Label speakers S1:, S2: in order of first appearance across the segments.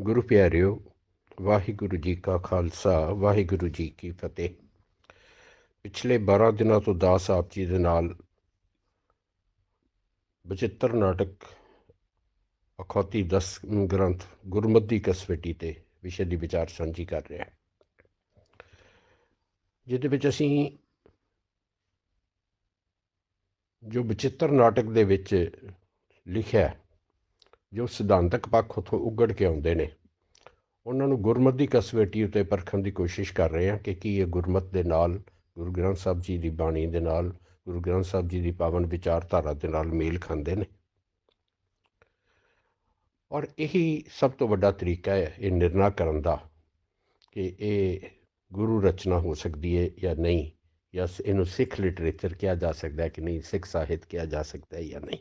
S1: ਗੁਰੂ ਪਿਆਰਿਓ, ਵਾਹਿਗੁਰੂ ਜੀ ਕਾ ਖਾਲਸਾ, ਵਾਹਿਗੁਰੂ ਜੀ ਕੀ ਫਤਿਹ। ਪਿਛਲੇ 12 ਦਿਨਾਂ ਤੋਂ ਦਾਸ ਆਪ ਜੀ ਦੇ ਨਾਲ ਬਚਿੱਤਰ ਨਾਟਕ ਅਖੌਤੀ 10 ਗ੍ਰੰਥ ਗੁਰਮਤਿ ਕਸਵਟੀ ਤੇ ਵਿਸ਼ੇ ਦੀ ਵਿਚਾਰ ਸਾਂਝੀ ਕਰ ਰਿਹਾ ਜਿਹਦੇ ਵਿੱਚ ਅਸੀਂ ਜੋ ਬਚਿੱਤਰ ਨਾਟਕ ਦੇ ਵਿੱਚ ਲਿਖਿਆ ਜੋ ਸਿਧਾਂਤਕ ਪੱਖ ਉਥੋਂ ਉੱਗੜ ਕੇ ਆਉਂਦੇ ਨੇ। ਉਹਨਾਂ ਨੂੰ ਗੁਰਮਤ ਦੀ ਕਸਵਟੀ ਉਤੇ ਪਰਖਣ ਦੀ ਕੋਸ਼ਿਸ਼ ਕਰ ਰਹੇ ਹਾਂ ਕਿ ਕੀ ਇਹ ਗੁਰਮਤ ਦੇ ਨਾਲ, ਗੁਰੂ ਗ੍ਰੰਥ ਸਾਹਿਬ ਜੀ ਦੀ ਬਾਣੀ ਦੇ ਨਾਲ, ਗੁਰੂ ਗ੍ਰੰਥ ਸਾਹਿਬ ਜੀ ਦੀ ਪਾਵਨ ਵਿਚਾਰਧਾਰਾ ਦੇ ਨਾਲ ਮੇਲ ਖਾਂਦੇ ਨੇ। ਔਰ ਇਹੀ ਸਭ ਤੋਂ ਵੱਡਾ ਤਰੀਕਾ ਹੈ, ਇਹ ਨਿਰਣਾ ਕਰਨ ਦਾ ਕਿ ਇਹ ਗੁਰੂ ਰਚਨਾ ਹੋ ਸਕਦੀ ਹੈ ਜਾਂ ਨਹੀਂ, ਜਾਂ ਇਹਨੂੰ ਸਿੱਖ ਲਿਟਰੇਚਰ ਕਿਹਾ ਜਾ ਸਕਦਾ ਹੈ ਕਿ ਨਹੀਂ, ਸਿੱਖ ਸਾਹਿਤ ਕਿਹਾ ਜਾ ਸਕਦਾ ਹੈ ਜਾਂ ਨਹੀਂ।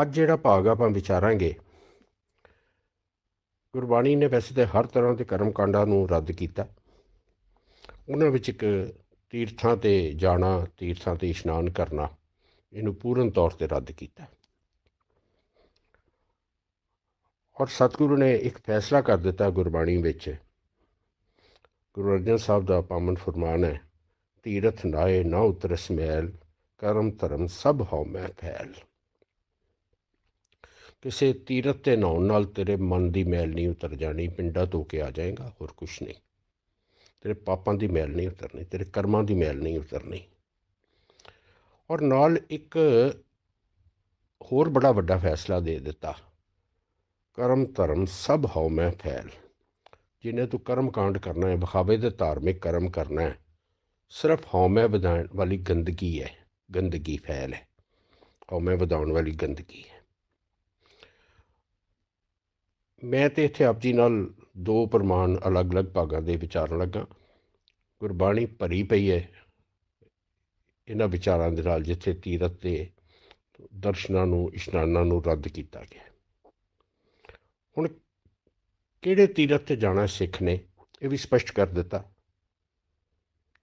S1: ਅੱਜ ਜਿਹੜਾ ਭਾਗ ਆਪਾਂ ਵਿਚਾਰਾਂਗੇ, ਗੁਰਬਾਣੀ ਨੇ ਵੈਸੇ ਤੇ ਹਰ ਤਰ੍ਹਾਂ ਦੇ ਕਰਮ ਕਾਂਡਾਂ ਨੂੰ ਰੱਦ ਕੀਤਾ। ਉਹਨਾਂ ਵਿੱਚ ਇੱਕ ਤੀਰਥਾਂ ਤੇ ਜਾਣਾ, ਤੀਰਥਾਂ ਤੇ ਇਸ਼ਨਾਨ ਕਰਨਾ, ਇਹਨੂੰ ਪੂਰਨ ਤੌਰ ਤੇ ਰੱਦ ਕੀਤਾ। ਔਰ ਸਤਿਗੁਰੂ ਨੇ ਇੱਕ ਫੈਸਲਾ ਕਰ ਦਿੱਤਾ ਗੁਰਬਾਣੀ ਵਿੱਚ, ਗੁਰੂ ਅਰਜਨ ਸਾਹਿਬ ਦਾ ਪਾਵਨ ਫਰਮਾਨ ਹੈ, ਤੀਰਥ ਨਾਏ ਨਾ ਉਤਰ ਮੈਲ, ਕਰਮ ਧਰਮ ਸਭ ਹਉ ਮੈਂ ਫੈਲ। ਕਿਸੇ ਤੀਰਥ ਤੇ ਨਹਾਉਣ ਨਾਲ ਤੇਰੇ ਮਨ ਦੀ ਮੈਲ ਨਹੀਂ ਉਤਰ ਜਾਣੀ, ਪਿੰਡਾ ਧੋ ਕੇ ਆ ਜਾਏਗਾ, ਹੋਰ ਕੁਛ ਨਹੀਂ। ਤੇਰੇ ਪਾਪਾਂ ਦੀ ਮੈਲ ਨਹੀਂ ਉਤਰਨੀ, ਤੇਰੇ ਕਰਮਾਂ ਦੀ ਮੈਲ ਨਹੀਂ ਉਤਰਨੀ। ਔਰ ਨਾਲ ਇੱਕ ਹੋਰ ਬੜਾ ਵੱਡਾ ਫੈਸਲਾ ਦੇ ਦਿੱਤਾ। ਕਰਮ ਧਰਮ ਸਭ ਹਉ ਮੈਂ ਫੈਲ। ਜਿਨੇ ਤੂੰ ਕਰਮ ਕਾਂਡ ਕਰਨਾ ਹੈ ਬਖਾਵੇ ਦੇ ਧਾਰਮਿਕ ਕਰਮ ਕਰਨਾ ਹੈ, ਸਿਰਫ ਹਉਮੈ ਵਧਾਉਣ ਵਾਲੀ ਗੰਦਗੀ ਹੈ, ਗੰਦਗੀ ਫੈਲ ਹੈ। ਹਉਮੈ ਵਧਾਉਣ ਵਾਲੀ ਗੰਦਗੀ ਹੈ। ਮੈਂ ਤੇ ਇੱਥੇ ਆਪ ਜੀ ਨਾਲ ਦੋ ਪ੍ਰਮਾਣ ਅਲੱਗ-ਅਲੱਗ ਭਾਗਾਂ ਦੇ ਵਿਚਾਰਨ ਲੱਗਾ। ਗੁਰਬਾਣੀ ਭਰੀ ਪਈ ਹੈ। ਇਹਨਾਂ ਵਿਚਾਰਾਂ ਦੇ ਨਾਲ ਜਿੱਥੇ ਤੀਰਤ ਤੇ ਦਰਸ਼ਨਾਂ ਨੂੰ, ਇਸ਼ਨਾਨਾਂ ਨੂੰ ਰੱਦ ਕੀਤਾ ਗਿਆ। ਹੁਣ ਕਿਹੜੇ ਤੀਰਤ ਤੇ ਜਾਣਾ ਸਿੱਖ ਨੇ? ਇਹ ਵੀ ਸਪਸ਼ਟ ਕਰ ਦਿੱਤਾ।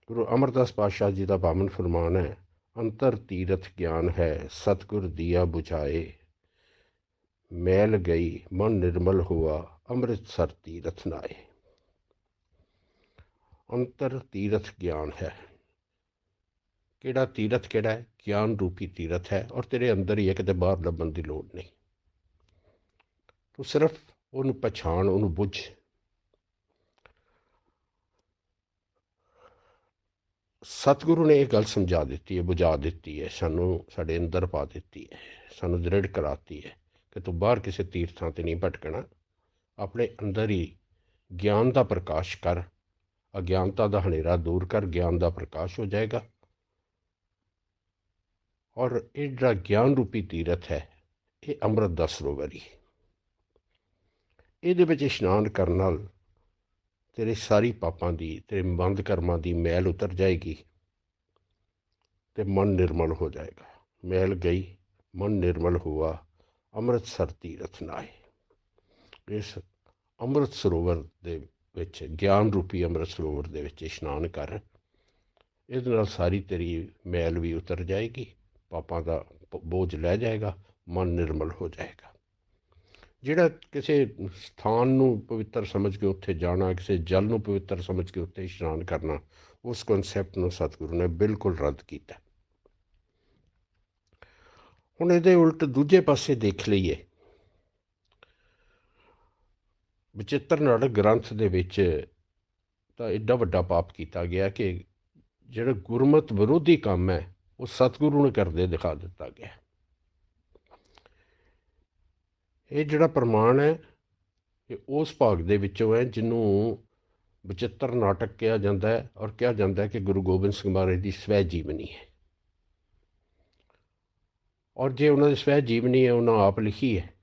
S1: ਗੁਰੂ ਅਮਰਦਾਸ ਪਾਤਸ਼ਾਹ ਜੀ ਦਾ ਬਾਮਨ ਫਰਮਾਨ ਹੈ, ਅੰਤਰ ਤੀਰਥ ਗਿਆਨ ਹੈ, ਸਤਗੁਰ ਦੀਆ ਬੁਝਾਏ। ਮੈਲ ਗਈ, ਮਨ ਨਿਰਮਲ ਹੁਆ, ਅੰਮ੍ਰਿਤਸਰ ਤੀਰਥ ਨਾਏ। ਅੰਤਰ ਤੀਰਥ ਗਿਆਨ ਹੈ। ਕਿਹੜਾ ਤੀਰਥ ਕਿਹੜਾ ਹੈ? ਗਿਆਨ ਰੂਪੀ ਤੀਰਥ ਹੈ ਔਰ ਤੇਰੇ ਅੰਦਰ ਹੀ ਹੈ, ਕਿਤੇ ਬਾਹਰ ਲੱਭਣ ਦੀ ਲੋੜ ਨਹੀਂ। ਤੂੰ ਸਿਰਫ ਉਹਨੂੰ ਪਛਾਣ, ਉਹਨੂੰ ਬੁੱਝ। ਸਤਿਗੁਰੂ ਨੇ ਇਹ ਗੱਲ ਸਮਝਾ ਦਿੱਤੀ ਹੈ, ਬੁਝਾ ਦਿੱਤੀ ਹੈ, ਸਾਨੂੰ ਸਾਡੇ ਅੰਦਰ ਪਾ ਦਿੱਤੀ ਹੈ, ਸਾਨੂੰ ਦ੍ਰਿੜ ਕਰਾਤੀ ਹੈ। ਕਿ ਤੂੰ ਬਾਹਰ ਕਿਸੇ ਤੀਰਥਾਂ ਤੇ ਨਹੀਂ ਭਟਕਣਾ। ਆਪਣੇ ਅੰਦਰ ਹੀ ਗਿਆਨ ਦਾ ਪ੍ਰਕਾਸ਼ ਕਰ। ਅਗਿਆਨਤਾ ਦਾ ਹਨੇਰਾ ਦੂਰ ਕਰ, ਗਿਆਨ ਦਾ ਪ੍ਰਕਾਸ਼ ਹੋ ਜਾਏਗਾ। ਔਰ ਇਹ ਜਿਹੜਾ ਗਿਆਨ ਰੂਪੀ ਤੀਰਥ ਹੈ, ਇਹ ਅੰਮ੍ਰਿਤ ਦਾ ਸਰੋਵਰ ਇਹਦੇ ਵਿੱਚ ਇਸ਼ਨਾਨ ਕਰਨ ਨਾਲ ਤੇਰੇ ਸਾਰੀ ਪਾਪਾਂ ਦੀ, ਤੇਰੇ ਬੰਦ ਕਰਮਾਂ ਦੀ ਮੈਲ ਉਤਰ ਜਾਏਗੀ ਤੇ ਮਨ ਨਿਰਮਲ ਹੋ ਜਾਏਗਾ। ਮੈਲ ਗਈ, ਮਨ ਨਿਰਮਲ ਹੁਆ। ਅੰਮ੍ਰਿਤਸਰ ਤੀਰਥ ਨਾਏ ਇਸ ਅੰਮ੍ਰਿਤ ਸਰੋਵਰ ਦੇ ਵਿੱਚ, ਗਿਆਨ ਰੂਪੀ ਅੰਮ੍ਰਿਤ ਸਰੋਵਰ ਦੇ ਵਿੱਚ ਇਸ਼ਨਾਨ ਕਰ। ਇਹਦੇ ਨਾਲ ਸਾਰੀ ਤੇਰੀ ਮੈਲ ਵੀ ਉਤਰ ਜਾਏਗੀ, ਪਾਪਾਂ ਦਾ ਬੋਝ ਲੈ ਜਾਏਗਾ, ਮਨ ਨਿਰਮਲ ਹੋ ਜਾਏਗਾ। ਜਿਹੜਾ ਕਿਸੇ ਸਥਾਨ ਨੂੰ ਪਵਿੱਤਰ ਸਮਝ ਕੇ ਉੱਥੇ ਜਾਣਾ, ਕਿਸੇ ਜਲ ਨੂੰ ਪਵਿੱਤਰ ਸਮਝ ਕੇ ਉੱਥੇ ਇਸ਼ਨਾਨ ਕਰਨਾ, ਉਸ ਕਨਸੈਪਟ ਨੂੰ ਸਤਿਗੁਰੂ ਨੇ ਬਿਲਕੁਲ ਰੱਦ ਕੀਤਾ। ਹੁਣ ਇਹਦੇ ਉਲਟ ਦੂਜੇ ਪਾਸੇ ਦੇਖ ਲਈਏ। ਵਿਚਿੱਤਰ ਨਾਟਕ ਗ੍ਰੰਥ ਦੇ ਵਿੱਚ ਤਾਂ ਐਡਾ ਵੱਡਾ ਪਾਪ ਕੀਤਾ ਗਿਆ ਕਿ ਜਿਹੜਾ ਗੁਰਮਤ ਵਿਰੋਧੀ ਕੰਮ ਹੈ, ਉਹ ਸਤਿਗੁਰੂ ਨੇ ਕਰਦੇ ਦਿਖਾ ਦਿੱਤਾ ਗਿਆ। ਇਹ ਜਿਹੜਾ ਪ੍ਰਮਾਣ ਹੈ, ਇਹ ਉਸ ਭਾਗ ਦੇ ਵਿੱਚੋਂ ਹੈ ਜਿਹਨੂੰ ਵਿਚਿੱਤਰ ਨਾਟਕ ਕਿਹਾ ਜਾਂਦਾ ਹੈ ਔਰ ਕਿਹਾ ਜਾਂਦਾ ਹੈ ਕਿ ਗੁਰੂ ਗੋਬਿੰਦ ਸਿੰਘ ਮਹਾਰਾਜ ਦੀ ਸਵੈ ਜੀਵਨੀ ਹੈ। ਔਰ ਜੇ ਉਹਨਾਂ ਦੀ ਸਵੈ ਜੀਵਨੀ ਹੈ, ਉਹਨਾਂ ਆਪ ਲਿਖੀ ਹੈ।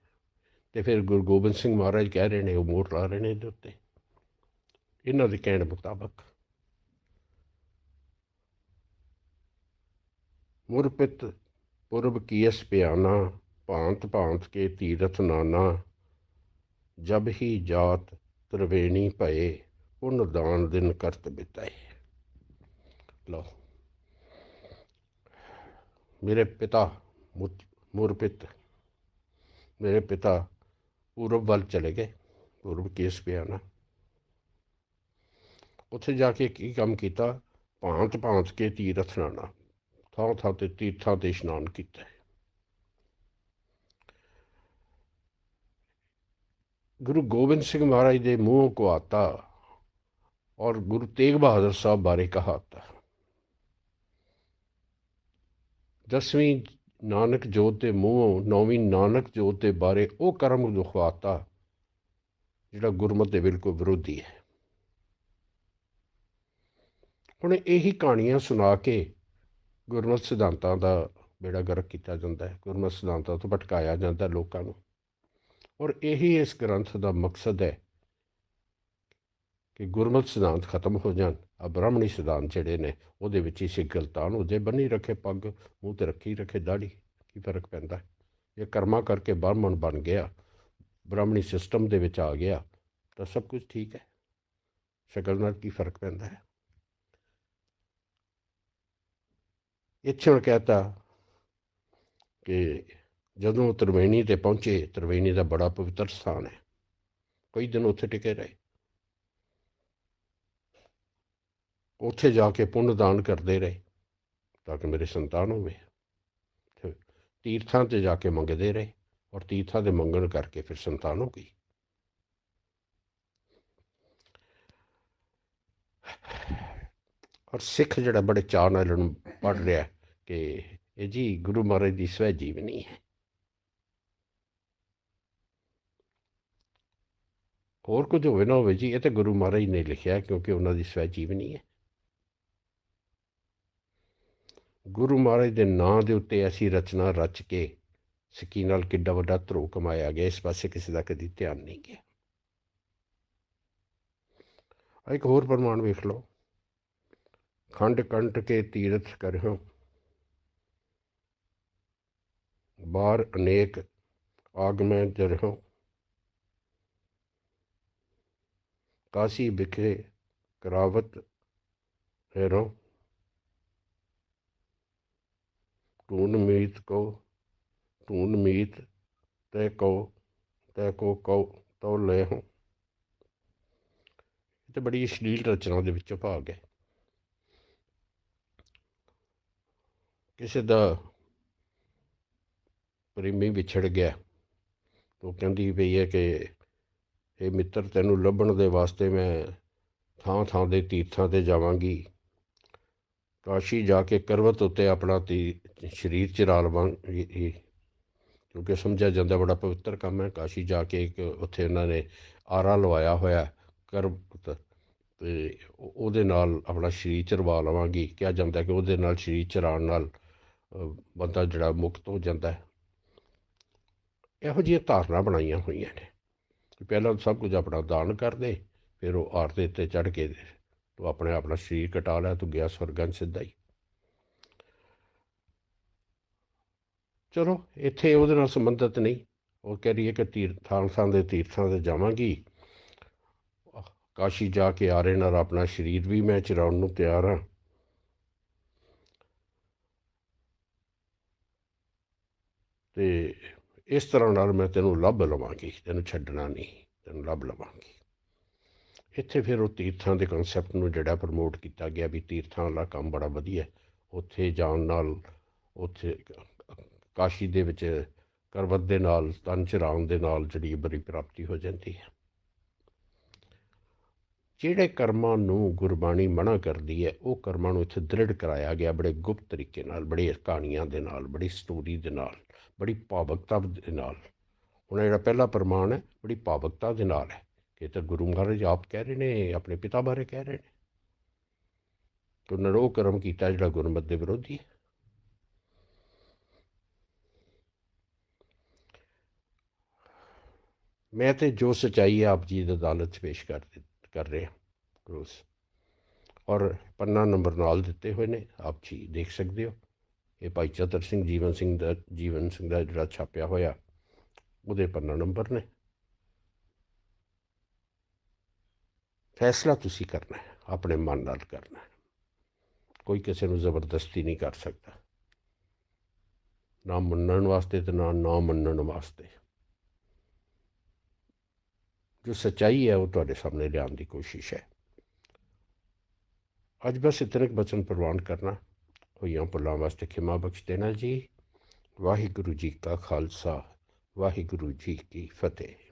S1: ਤੇ ਫਿਰ ਗੁਰੂ ਗੋਬਿੰਦ ਸਿੰਘ ਮਹਾਰਾਜ ਕਹਿ ਰਹੇ ਨੇ, ਉਹ ਮੋਹਰ ਲਾ ਰਹੇ ਨੇ ਇਹਦੇ ਉੱਤੇ। ਇਹਨਾਂ ਦੇ ਕਹਿਣ ਮੁਤਾਬਕ ਮੁਰਪਿਤ ਪੁਰਬ ਕੀਸ ਪਿਆਨਾ ਭਾਂਤ ਭਾਂਤ ਕੇ ਤੀਰਥ ਨਾਨਾ, ਜਬ ਹੀ ਜਾਤ ਤ੍ਰਿਵੇਣੀ ਭਏ, ਪੁੰਨ ਦਾਨ ਦਿਨ ਕਰਤ ਬਿਤਾਏ। ਲੋ ਮੇਰੇ ਪਿਤਾ ਮੁਰਪਿਤ ਮੇਰੇ ਪਿਤਾ ਪੂਰਬ ਵੱਲ ਚਲੇ ਗਏ, ਪੂਰਬ ਕੇਸ ਪਿਆ ਨਾ। ਉੱਥੇ ਜਾ ਕੇ ਕੀ ਕੰਮ ਕੀਤਾ? ਭਾਂਤ ਭਾਂਤ ਕੇ ਤੀਰਥ ਨਾਣਾ, ਥਾਂ ਥਾਂ ਤੇ ਤੀਰਥਾਂ ਤੇ ਇਸ਼ਨਾਨ ਕੀਤਾ। ਗੁਰੂ ਗੋਬਿੰਦ ਸਿੰਘ ਮਹਾਰਾਜ ਦੇ ਮੂੰਹੋਂ ਕੁਆਤਾ ਔਰ ਗੁਰੂ ਤੇਗ ਬਹਾਦਰ ਸਾਹਿਬ ਬਾਰੇ ਕਹਾਤਾ। ਦਸਵੀਂ ਨਾਨਕ ਜੋਤ ਦੇ ਮੂੰਹੋਂ ਨੌਵੀਂ ਨਾਨਕ ਜੋਤ ਦੇ ਬਾਰੇ ਉਹ ਕਰਮ ਦੁਖਵਾਤਾ ਜਿਹੜਾ ਗੁਰਮਤ ਦੇ ਬਿਲਕੁਲ ਵਿਰੋਧੀ ਹੈ। ਹੁਣ ਇਹੀ ਕਹਾਣੀਆਂ ਸੁਣਾ ਕੇ ਗੁਰਮਤ ਸਿਧਾਂਤਾਂ ਦਾ ਬੇੜਾ ਗਰਕ ਕੀਤਾ ਜਾਂਦਾ ਹੈ, ਗੁਰਮਤਿ ਸਿਧਾਂਤਾਂ ਤੋਂ ਭਟਕਾਇਆ ਜਾਂਦਾ ਲੋਕਾਂ ਨੂੰ। ਔਰ ਇਹੀ ਇਸ ਗ੍ਰੰਥ ਦਾ ਮਕਸਦ ਹੈ ਕਿ ਗੁਰਮਤਿ ਸਿਧਾਂਤ ਖਤਮ ਹੋ ਜਾਣ। ਬ੍ਰਾਹਮਣੀ ਸਿਧਾਂਤ ਜਿਹੜੇ ਨੇ, ਉਹਦੇ ਵਿੱਚ ਹੀ ਸਿੱਖ ਗਲਤਾਨ ਹੋ ਬੰਨੀ ਰੱਖੇ ਪੱਗ, ਮੂੰਹ ਤੇ ਰੱਖੀ ਰੱਖੇ ਦਾੜੀ, ਕੀ ਫ਼ਰਕ ਪੈਂਦਾ? ਇਹ ਕਰਮਾ ਕਰਕੇ ਬ੍ਰਾਹਮਣ ਬਣ ਗਿਆ, ਬ੍ਰਾਹਮਣੀ ਸਿਸਟਮ ਦੇ ਵਿੱਚ ਆ ਗਿਆ, ਤਾਂ ਸਭ ਕੁਝ ਠੀਕ ਹੈ। ਸ਼ਕਲ ਨਾਲ ਕੀ ਫ਼ਰਕ ਪੈਂਦਾ ਹੈ? ਇੱਥੇ ਹੁਣ ਕਹਤਾ ਕਿ ਜਦੋਂ ਤ੍ਰਿਵੇਣੀ ਤੇ ਪਹੁੰਚੇ, ਤ੍ਰਿਵੇਣੀ ਦਾ ਬੜਾ ਪਵਿੱਤਰ ਸਥਾਨ ਹੈ। ਕਈ ਦਿਨ ਉੱਥੇ ਟਿਕੇ ਰਹੇ। ਉੱਥੇ ਜਾ ਕੇ ਪੁੰਨ ਦਾਨ ਕਰਦੇ ਰਹੇ ਤਾਂ ਕਿ ਮੇਰੇ ਸੰਤਾਨ ਹੋਵੇ। ਤੀਰਥਾਂ ਤੇ ਜਾ ਕੇ ਮੰਗਦੇ ਰਹੇ ਔਰ ਤੀਰਥਾਂ ਦੇ ਮੰਗਣ ਕਰਕੇ ਫਿਰ ਸੰਤਾਨ ਹੋ ਗਈ। ਔਰ ਸਿੱਖ ਜਿਹੜਾ ਬੜੇ ਚਾਅ ਨਾਲ ਇਹਨੂੰ ਪੜ ਰਿਹਾ ਕਿ ਇਹ ਜੀ ਗੁਰੂ ਮਹਾਰਾਜ ਦੀ ਸਵੈ ਜੀਵਨੀ ਹੈ। ਹੋਰ ਕੁਝ ਹੋਵੇ ਨਾ ਹੋਵੇ ਜੀ, ਇਹ ਤੇ ਗੁਰੂ ਮਹਾਰਾਜ ਨੇ ਲਿਖਿਆ ਕਿਉਂਕਿ ਉਹਨਾਂ ਦੀ ਸਵੈ ਜੀਵਨੀ ਹੈ। ਗੁਰੂ ਮਹਾਰਾਜ ਦੇ ਨਾਂ ਦੇ ਉੱਤੇ ਐਸੀ ਰਚਨਾ ਰਚ ਕੇ ਸਕੀ ਨਾਲ ਕਿੱਡਾ ਵੱਡਾ ਧਰੋ ਕਮਾਇਆ ਗਿਆ, ਇਸ ਪਾਸੇ ਕਿਸੇ ਦਾ ਕਦੀ ਧਿਆਨ ਨਹੀਂ ਗਿਆ। ਇੱਕ ਹੋਰ ਪ੍ਰਮਾਣ ਵੇਖ ਲਓ। ਖੰਡ ਕੰਟ ਕੇ ਤੀਰਥ ਕਰਿਓ ਬਾਰ ਅਨੇਕ ਆਗਮੈ ਜਰਿਓ ਕਾਸ਼ੀ ਵਿਖੇ ਕਰਾਵਤ ਹੈਰੋ ਟੂਨ ਮੀਤ ਕੋ ਟੂਨ ਮੀਤ ਤੈ ਕੋ ਤੈ ਕੋ ਕਉ ਤਉ ਲੈ ਹੋ ਇਹ ਤਾਂ ਬੜੀ ਅਸ਼ਲੀਲ ਰਚਨਾ ਦੇ ਵਿੱਚੋਂ ਭਾਗ ਹੈ। ਕਿਸੇ ਦਾ ਪ੍ਰੇਮੀ ਵਿਛੜ ਗਿਆ, ਤੋ ਕਹਿੰਦੀ ਪਈ ਹੈ ਕਿ ਇਹ ਮਿੱਤਰ, ਤੈਨੂੰ ਲੱਭਣ ਦੇ ਵਾਸਤੇ ਮੈਂ ਥਾਂ ਥਾਂ ਦੇ ਤੀਰਥਾਂ ਤੇ ਜਾਵਾਂਗੀ। ਕਾਸ਼ੀ ਜਾ ਕੇ ਕਰਵਤ ਉੱਤੇ ਆਪਣਾ ਤੀ, ਸਰੀਰ ਚਰਾ ਲਵਾਂਗੀ ਕਿਉਂਕਿ ਸਮਝਿਆ ਜਾਂਦਾ ਬੜਾ ਪਵਿੱਤਰ ਕੰਮ ਹੈ, ਕਾਸ਼ੀ ਜਾ ਕੇ ਇੱਕ ਉੱਥੇ ਉਹਨਾਂ ਨੇ ਆਰਾ ਲਵਾਇਆ ਹੋਇਆ ਕਰਵਤ ਤੇ ਉਹਦੇ ਨਾਲ ਆਪਣਾ ਸਰੀਰ ਚਰਵਾ ਲਵਾਂਗੀ। ਕਿਹਾ ਜਾਂਦਾ ਕਿ ਉਹਦੇ ਨਾਲ ਸਰੀਰ ਚਰਾਉਣ ਨਾਲ ਬੰਦਾ ਜਿਹੜਾ ਮੁਕਤ ਹੋ ਜਾਂਦਾ ਹੈ। ਇਹੋ ਜਿਹੀਆਂ ਧਾਰਨਾ ਬਣਾਈਆਂ ਹੋਈਆਂ ਨੇ ਪਹਿਲਾਂ ਸਭ ਕੁਝ ਆਪਣਾ ਦਾਨ ਕਰਦੇ ਫਿਰ ਉਹ ਆਰ ਦੇ ਉੱਤੇ ਚੜ ਕੇ ਤੂੰ ਆਪਣੇ ਆਪਣਾ ਸਰੀਰ ਕਟਾ ਲਿਆ ਤੂੰ ਗਿਆ ਸਵਰਗਾਂ ਸਿੱਧਾ ਹੀ। ਚਲੋ, ਇੱਥੇ ਉਹਦੇ ਨਾਲ ਸੰਬੰਧਿਤ ਨਹੀਂ। ਉਹ ਕਹਿ ਰਹੀ ਹੈ ਕਿ ਤੀਰਥਾਂ ਦੇ ਤੀਰਥਾਂ ਤੇ ਜਾਵਾਂਗੀ। ਕਾਸ਼ੀ ਜਾ ਕੇ ਆ ਰਹੇ ਨਾਲ ਆਪਣਾ ਸਰੀਰ ਵੀ ਮੈਂ ਚਰਾਉਣ ਨੂੰ ਤਿਆਰ ਹਾਂ। ਤੇ ਇਸ ਤਰ੍ਹਾਂ ਨਾਲ ਮੈਂ ਤੈਨੂੰ ਲੱਭ ਲਵਾਂਗੀ, ਤੈਨੂੰ ਛੱਡਣਾ ਨਹੀਂ, ਤੈਨੂੰ ਲੱਭ ਲਵਾਂਗੀ। ਇੱਥੇ ਫਿਰ ਉਹ ਤੀਰਥਾਂ ਦੇ ਕਨਸੈਪਟ ਨੂੰ ਜਿਹੜਾ ਪ੍ਰਮੋਟ ਕੀਤਾ ਗਿਆ ਵੀ ਤੀਰਥਾਂ ਵਾਲਾ ਕੰਮ ਬੜਾ ਵਧੀਆ ਉੱਥੇ ਜਾਣ ਨਾਲ ਉੱਥੇ ਕਾਸ਼ੀ ਦੇ ਵਿੱਚ ਕਰਵਤ ਦੇ ਨਾਲ ਤਨ ਚਰਾਉਣ ਦੇ ਨਾਲ ਜਿਹੜੀ ਬੜੀ ਪ੍ਰਾਪਤੀ ਹੋ ਜਾਂਦੀ ਹੈ। ਜਿਹੜੇ ਕਰਮਾਂ ਨੂੰ ਗੁਰਬਾਣੀ ਮਨਾ ਕਰਦੀ ਹੈ, ਉਹ ਕਰਮਾਂ ਨੂੰ ਇੱਥੇ ਦ੍ਰਿੜ ਕਰਾਇਆ ਗਿਆ ਬੜੇ ਗੁਪਤ ਤਰੀਕੇ ਨਾਲ, ਬੜੀ ਕਹਾਣੀਆਂ ਦੇ ਨਾਲ, ਬੜੀ ਸਟੋਰੀ ਦੇ ਨਾਲ, ਬੜੀ ਭਾਵਕਤਾ ਦੇ ਨਾਲ। ਹੁਣ ਜਿਹੜਾ ਪਹਿਲਾ ਪ੍ਰਮਾਣ ਹੈ, ਬੜੀ ਭਾਵਕਤਾ ਦੇ ਨਾਲ ਹੈ। ਕਿ ਤਾਂ ਗੁਰੂ ਮਹਾਰਾਜ ਆਪ ਕਹਿ ਰਹੇ ਨੇ, ਆਪਣੇ ਪਿਤਾ ਬਾਰੇ ਕਹਿ ਰਹੇ ਨੇ। ਕਿ ਉਹਨਾਂ ਨੇ ਕਰਮ ਕੀਤਾ ਜਿਹੜਾ ਗੁਰਮਤ ਦੇ ਵਿਰੋਧੀ ਹੈ। ਮੈਂ ਤੇ ਜੋ ਸਚਾਈ ਹੈ, ਆਪ ਜੀ ਦੀ ਅਦਾਲਤ 'ਚ ਪੇਸ਼ ਕਰ ਕਰ ਰਿਹਾ ਰੋਜ਼। ਔਰ ਪੰਨਾ ਨੰਬਰ ਨਾਲ ਦਿੱਤੇ ਹੋਏ ਨੇ, ਆਪ ਜੀ ਦੇਖ ਸਕਦੇ ਹੋ। ਇਹ ਭਾਈ ਚਤਰ ਸਿੰਘ ਜੀਵਨ ਸਿੰਘ ਦਾ, ਜੀਵਨ ਸਿੰਘ ਦਾ ਜਿਹੜਾ ਛਾਪਿਆ ਹੋਇਆ, ਉਹਦੇ ਪੰਨਾ ਨੰਬਰ ਨੇ। ਫੈਸਲਾ ਤੁਸੀਂ ਕਰਨਾ ਹੈ, ਆਪਣੇ ਮਨ ਨਾਲ ਕਰਨਾ ਹੈ। ਕੋਈ ਕਿਸੇ ਨੂੰ ਜ਼ਬਰਦਸਤੀ ਨਹੀਂ ਕਰ ਸਕਦਾ। ਨਾ ਮੰਨਣ ਵਾਸਤੇ ਤੇ ਨਾ ਨਾ ਮੰਨਣ ਵਾਸਤੇ। ਜੋ ਸੱਚਾਈ ਹੈ, ਉਹ ਤੁਹਾਡੇ ਸਾਹਮਣੇ ਲਿਆਉਣ ਦੀ ਕੋਸ਼ਿਸ਼ ਹੈ। ਅੱਜ ਬਸ ਇਤਨੇ ਕੁ ਬਚਨ ਪ੍ਰਵਾਨ ਕਰਨਾ। ਹੋਈਆਂ ਭੁੱਲਾਂ ਵਾਸਤੇ ਖਿਮਾ ਬਖਸ਼ ਦੇਣਾ ਜੀ। ਵਾਹਿਗੁਰੂ ਜੀ ਕਾ ਖਾਲਸਾ, ਵਾਹਿਗੁਰੂ ਜੀ ਕੀ ਫਤਿਹ।